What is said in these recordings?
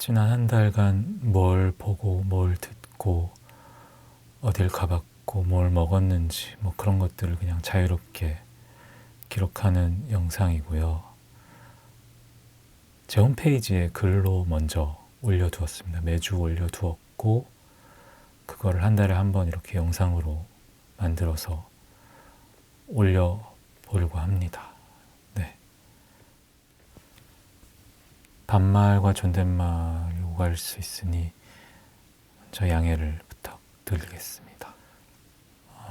지난 한 달간 뭘 보고 뭘 듣고 어딜 가봤고 뭘 먹었는지 뭐 그런 것들을 그냥 자유롭게 기록하는 영상이고요. 제 홈페이지에 글로 먼저 올려두었습니다. 매주 올려두었고 그거를 한 달에 한 번 이렇게 영상으로 만들어서 올려보려고 합니다. 네. 반말과 존댓말이 오갈 수 있으니 저 양해를 부탁드리겠습니다.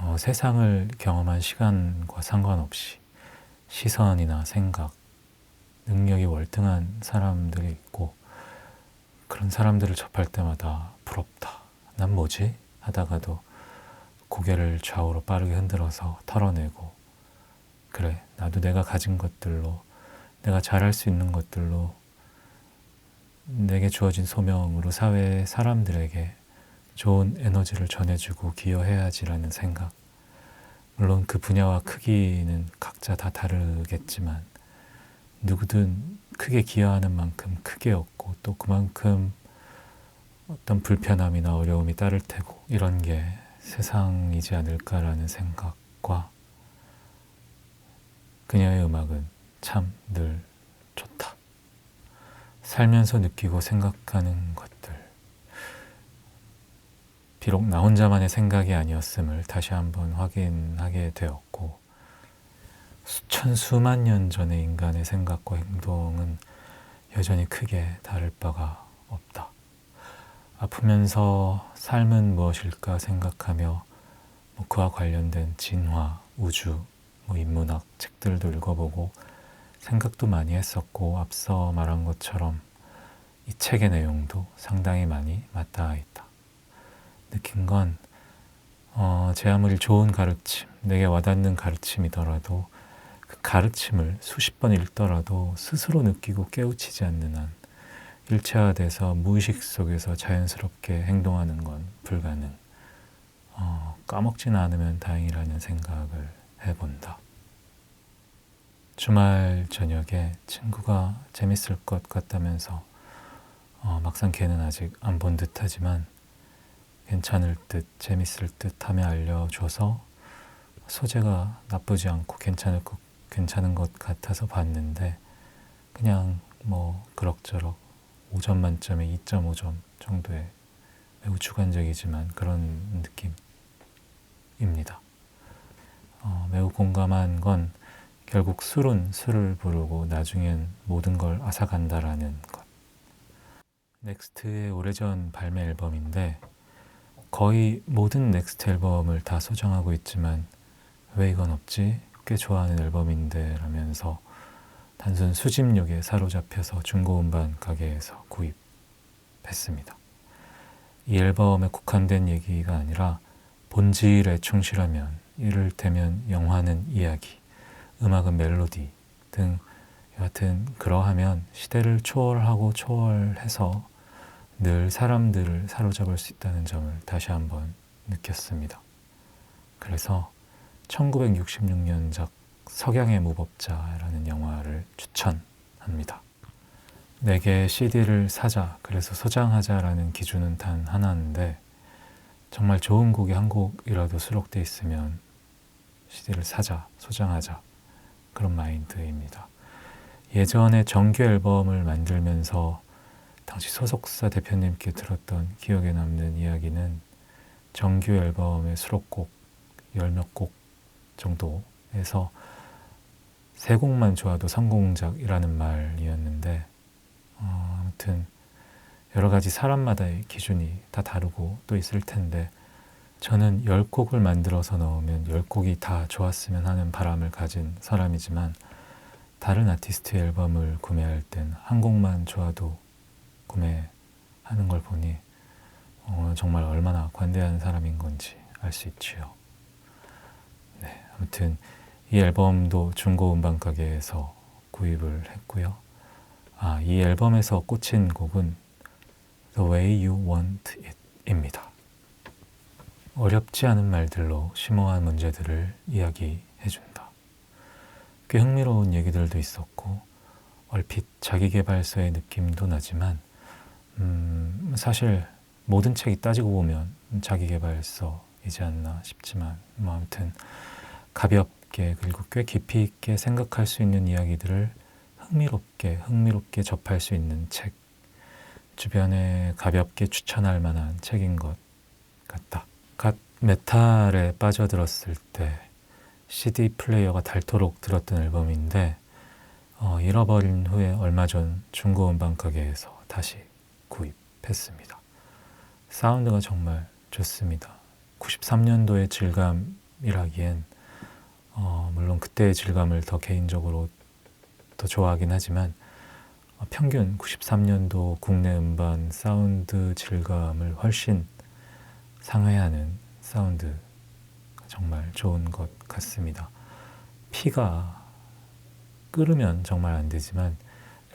어, 세상을 경험한 시간과 상관없이 시선이나 생각, 능력이 월등한 사람들이 있고 그런 사람들을 접할 때마다 부럽다. 난 뭐지? 하다가도 고개를 좌우로 빠르게 흔들어서 털어내고 그래 나도 내가 가진 것들로 내가 잘할 수 있는 것들로 내게 주어진 소명으로 사회 사람들에게 좋은 에너지를 전해주고 기여해야지라는 생각 물론 그 분야와 크기는 각자 다 다르겠지만 누구든 크게 기여하는 만큼 크게 얻고 또 그만큼 어떤 불편함이나 어려움이 따를 테고 이런 게 세상이지 않을까라는 생각과 그녀의 음악은 참 늘 좋다. 살면서 느끼고 생각하는 것들. 비록 나 혼자만의 생각이 아니었음을 다시 한번 확인하게 되었고, 수천 수만 년 전의 인간의 생각과 행동은 여전히 크게 다를 바가 없다. 아프면서 삶은 무엇일까 생각하며 뭐 그와 관련된 진화, 우주, 뭐 인문학 책들도 읽어보고 생각도 많이 했었고 앞서 말한 것처럼 이 책의 내용도 상당히 많이 맞닿아 있다. 느낀 건 어, 제 아무리 좋은 가르침, 내게 와닿는 가르침이더라도 그 가르침을 수십 번 읽더라도 스스로 느끼고 깨우치지 않는 한 일체화돼서 무의식 속에서 자연스럽게 행동하는 건 불가능. 어, 까먹지는 않으면 다행이라는 생각을 해본다. 주말 저녁에 친구가 재밌을 것 같다면서 어, 막상 걔는 아직 안 본 듯하지만 괜찮을 듯 재밌을 듯 하며 알려줘서 소재가 나쁘지 않고 괜찮을 것 괜찮은 것 같아서 봤는데 그냥 뭐 그럭저럭 5점 만점에 2.5점 정도의 매우 주관적이지만 그런 느낌입니다. 어, 매우 공감한 건 결국 술은 술을 부르고 나중엔 모든 걸 앗아간다라는 것. 넥스트의 오래전 발매 앨범인데 거의 모든 넥스트 앨범을 다 소장하고 있지만 왜 이건 없지? 꽤 좋아하는 앨범인데 라면서 단순 수집욕에 사로잡혀서 중고 음반 가게에서 구입했습니다. 이 앨범에 국한된 얘기가 아니라 본질에 충실하면 이를테면 영화는 이야기, 음악은 멜로디 등 여하튼 그러하면 시대를 초월하고 초월해서 늘 사람들을 사로잡을 수 있다는 점을 다시 한번 느꼈습니다. 그래서 1966년작 석양의 무법자라는 영화를 추천합니다. 내게 CD를 사자, 그래서 소장하자라는 기준은 단 하나인데 정말 좋은 곡이 한 곡이라도 수록돼 있으면 CD를 사자, 소장하자 그런 마인드입니다. 예전에 정규 앨범을 만들면서 당시 소속사 대표님께 들었던 기억에 남는 이야기는 정규 앨범의 수록곡 열 몇 곡 정도에서 세 곡만 좋아도 성공작이라는 말이었는데 어, 아무튼 여러 가지 사람마다의 기준이 다 다르고 또 있을 텐데 저는 열 곡을 만들어서 넣으면 열 곡이 다 좋았으면 하는 바람을 가진 사람이지만 다른 아티스트의 앨범을 구매할 땐 한 곡만 좋아도 구매하는 걸 보니 어, 정말 얼마나 관대한 사람인 건지 알 수 있지요. 네, 아무튼 이 앨범도 중고 음반 가게에서 구입을 했고요. 아, 이 앨범에서 꽂힌 곡은 The Way You Want It입니다. 어렵지 않은 말들로 심오한 문제들을 이야기해준다. 꽤 흥미로운 얘기들도 있었고 얼핏 자기개발서의 느낌도 나지만 음, 사실 모든 책이 따지고 보면 자기계발서이지 않나 싶지만 뭐 아무튼 가볍게 그리고 꽤 깊이 있게 생각할 수 있는 이야기들을 흥미롭게 흥미롭게 접할 수 있는 책 주변에 가볍게 추천할 만한 책인 것 같다. 갓 메탈에 빠져들었을 때 CD 플레이어가 닳도록 들었던 앨범인데 어, 잃어버린 후에 얼마 전 중고 음반 가게에서 다시 구입했습니다. 사운드가 정말 좋습니다. 93년도의 질감이라기엔 어, 물론 그때의 질감을 더 개인적으로 더 좋아하긴 하지만 어, 평균 93년도 국내 음반 사운드 질감을 훨씬 상회하는 사운드 정말 좋은 것 같습니다. 피가 끓으면 정말 안 되지만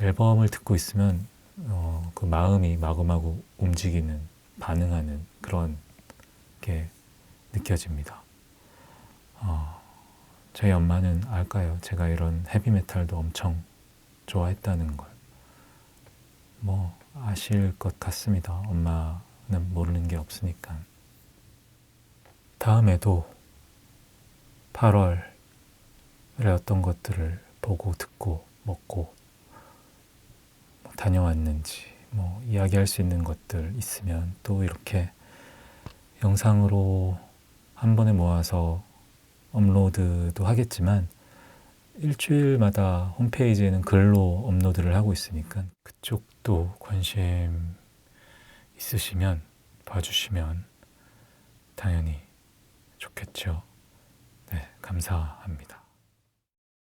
앨범을 듣고 있으면 어, 그 마음이 마구마구 움직이는 반응하는 그런 게 느껴집니다. 어, 저희 엄마는 알까요? 제가 이런 헤비메탈도 엄청 좋아했다는 걸. 뭐 아실 것 같습니다. 엄마는 모르는 게 없으니까. 다음에도 8월에 어떤 것들을 보고 듣고 먹고 뭐 다녀왔는지 뭐 이야기할 수 있는 것들 있으면 또 이렇게 영상으로 한 번에 모아서 업로드도 하겠지만 일주일마다 홈페이지에는 글로 업로드를 하고 있으니까 그쪽도 관심 있으시면 봐주시면 당연히 좋겠죠. 네, 감사합니다.